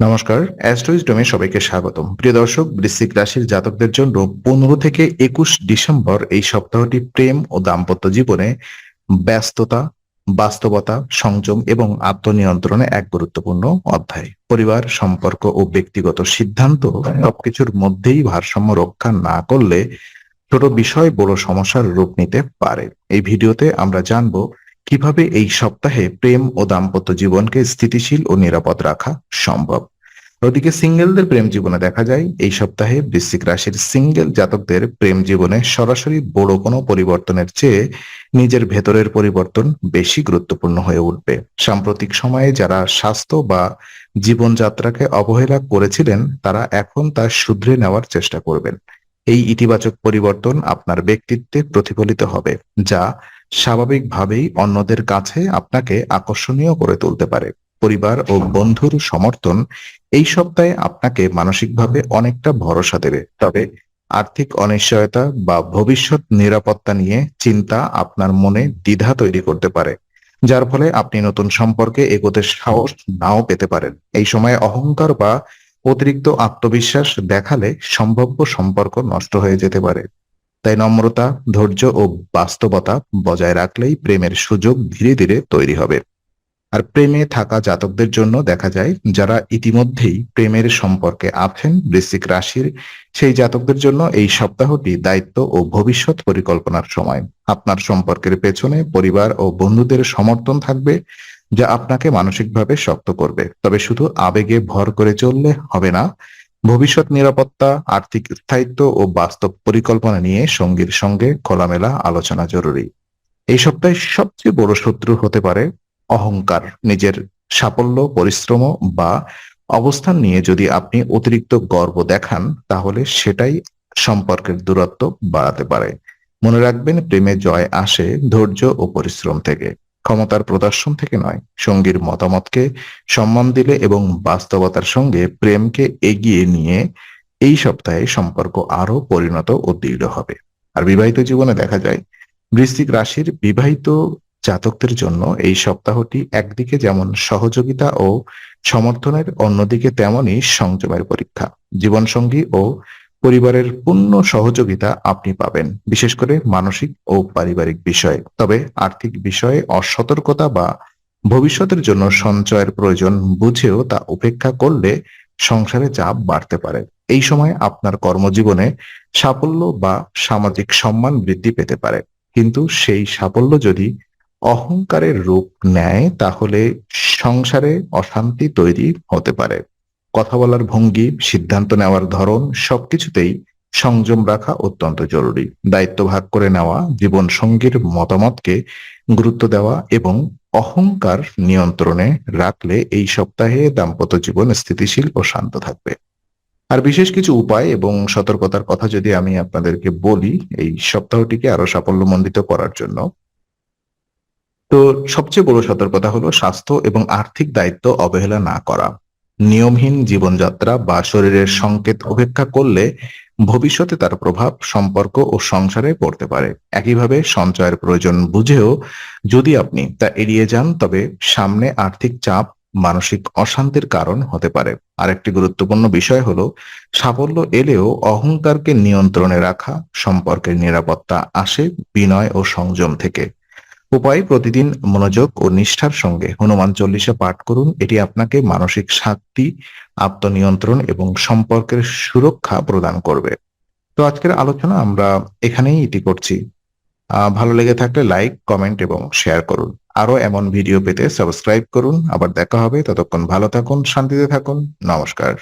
নমস্কার, অ্যাস্ট্রোইজডমে সবাইকে স্বাগতম। প্রিয় দর্শক, বৃশ্চিক রাশির জাতকদের জন্য পনেরো থেকে একুশ ডিসেম্বর এই সপ্তাহটি প্রেম ও দাম্পত্য জীবনে ব্যস্ততা, বাস্তবতা, সংযম এবং আত্মনিয়ন্ত্রণে এক গুরুত্বপূর্ণ অধ্যায়। পরিবার, সম্পর্ক ও ব্যক্তিগত সিদ্ধান্ত সবকিছুর মধ্যেই ভারসাম্য রক্ষা না করলে ছোট বিষয় বড় সমস্যার রূপ নিতে পারে। এই ভিডিওতে আমরা জানব কীভাবে এই সপ্তাহে প্রেম ও দাম্পত্য জীবনকে স্থিতিশীল ও নিরাপদ রাখা সম্ভব? ওদিকে সিঙ্গেলদের প্রেম জীবনে দেখা যায়, এই সপ্তাহে বৃশ্চিক রাশির সিঙ্গেল জাতকদের প্রেম জীবনে সরাসরি বড় কোনো পরিবর্তনের চেয়ে নিজের ভেতরের পরিবর্তন বেশি গুরুত্বপূর্ণ হয়ে উঠবে। সাম্প্রতিক সময়ে যারা স্বাস্থ্য বা জীবনযাত্রাকে অবহেলা করেছিলেন, তারা এখন তা শুধরে নেওয়ার চেষ্টা করবেন। এই ইতিবাচক পরিবর্তন আপনার ব্যক্তিত্বে প্রতিফলিত হবে, যা স্বাভাবিকভাবেই অন্যদের কাছে আপনাকে আকর্ষণীয় করে তুলতে পারে। পরিবার ও বন্ধুর সমর্থন এই সপ্তাহে আপনাকে মানসিকভাবে অনেকটা ভরসা দেবে। তবে আর্থিক অনিশ্চয়তা বা ভবিষ্যৎ নিরাপত্তা নিয়ে চিন্তা আপনার মনে দ্বিধা তৈরি করতে পারে, যার ফলে আপনি নতুন সম্পর্কে এগোতে সাহস নাও পেতে পারেন। এই সময়ে অহংকার বা অতিরিক্ত আত্মবিশ্বাস দেখালে সম্ভাব্য সম্পর্ক নষ্ট হয়ে যেতে পারে। তাই নম্রতা, ধৈর্য ও বাস্তবতা বজায় রাখলেই প্রেমের সুযোগ ধীরে ধীরে তৈরি হবে। আর প্রেমে থাকা জাতকদের জন্য দেখা যায়, যারা ইতিমধ্যেই প্রেমের সম্পর্কে আছেন, বৃশ্চিক রাশির, সেই জাতকদের জন্য এই সপ্তাহটি দায়িত্ব ও ভবিষ্যৎ পরিকল্পনার সময়। আপনার সম্পর্কের পেছনে পরিবার ও বন্ধুদের সমর্থন থাকবে যা আপনাকে মানসিকভাবে শক্ত করবে। তবে শুধু আবেগে ভর করে চললে হবে না। ভবিষ্যৎ নিরাপত্তা, আর্থিক স্থায়িত্ব ও বাস্তব পরিকল্পনা নিয়ে সঙ্গীর সঙ্গে খোলামেলা আলোচনা জরুরি। এই সপ্তাহে সবচেয়ে বড় শত্রু হতে পারে অহংকার। নিজের সাফল্য, পরিশ্রম বা অবস্থান নিয়ে যদি আপনি অতিরিক্ত গর্ব দেখান, তাহলে সেটাই সম্পর্কের দূরত্ব বাড়াতে পারে। মনে রাখবেন, প্রেমে জয় আসে ধৈর্য ও পরিশ্রম থেকে। ক্ষমতার প্রদর্শন থেকে নয়, সঙ্গীর মতামতকে সম্মান দিলে এবং বাস্তবতার সঙ্গে প্রেমকে এগিয়ে নিয়ে এই সপ্তাহে সম্পর্ক আরও পরিণত ও দৃঢ় হবে। আর বিবাহিত জীবনে দেখা যায়, বৃশ্চিক রাশির বিবাহিত জাতকদের জন্য এই সপ্তাহটি একদিকে যেমন সহযোগিতা ও সমর্থনের, অন্যদিকে তেমনই সংযমের পরীক্ষা। জীবনসঙ্গী ও পরিবারের পূর্ণ সহযোগিতা আপনি পাবেন, বিশেষ করে মানসিক ও পারিবারিক বিষয়ে। তবে আর্থিক বিষয়ে অসতর্কতা বা ভবিষ্যতের জন্য সঞ্চয়ের প্রয়োজন বুঝেও তা উপেক্ষা করলে সংসারে চাপ বাড়তে পারে। এই সময় আপনার কর্মজীবনে সাফল্য বা সামাজিক সম্মান বৃদ্ধি পেতে পারে। কিন্তু সেই সাফল্য যদি অহংকারের রূপ নেয়, তাহলে সংসারে অশান্তি তৈরি হতে পারে। কথা বলার ভঙ্গি, সিদ্ধান্ত নেওয়ার ধরন সবকিছুতেই সংযম রাখা অত্যন্ত জরুরি। দায়িত্ব ভাগ করে নেওয়া জীবন সঙ্গীর মতামতকে গুরুত্ব দেওয়া এবং অহংকার নিয়ন্ত্রণে রাখলে এই সপ্তাহে দাম্পত্য জীবন স্থিতিশীল ও শান্ত থাকবে। আর বিশেষ কিছু উপায় এবং সতর্কতার কথা যদি আমি আপনাদেরকে বলি, এই সপ্তাহটিকে আরও সাফল্যমণ্ডিত করার জন্য। তো সবচেয়ে বড় সতর্কতা হলো স্বাস্থ্য এবং আর্থিক দায়িত্ব অবহেলা না করা। নিয়মহীন জীবনযাত্রা বা শরীরের সংকেত উপেক্ষা করলে ভবিষ্যতে তার প্রভাব সম্পর্ক ও সংসারে পড়তে পারে। একইভাবে সঞ্চয়ের প্রয়োজন বুঝেও যদি আপনি তা এড়িয়ে যান, তবে সামনে আর্থিক চাপ, মানসিক অশান্তির কারণ হতে পারে। আরেকটি গুরুত্বপূর্ণ বিষয় হলো, সাফল্য এলেও অহংকারকে নিয়ন্ত্রণে রাখা, সম্পর্কের নিরাপত্তা আসে বিনয় ও সংযম থেকে। উপায় প্রতিদিন মনোযোগ ও নিষ্ঠার সঙ্গে। হনুমান চল্লিশা পাঠ করুন। এটি আপনাকে মানসিক শান্তি, আত্মনিয়ন্ত্রণ এবং সম্পর্কের সুরক্ষা প্রদান করবে। তো আজকের আলোচনা আমরা এখানেই ইতি করছি। ভালো লেগে থাকলে লাইক, কমেন্ট এবং শেয়ার করুন। আরও এমন ভিডিও পেতে সাবস্ক্রাইব করুন। আবার দেখা হবে। ততক্ষণ ভালো থাকুন, শান্তিতে থাকুন। নমস্কার।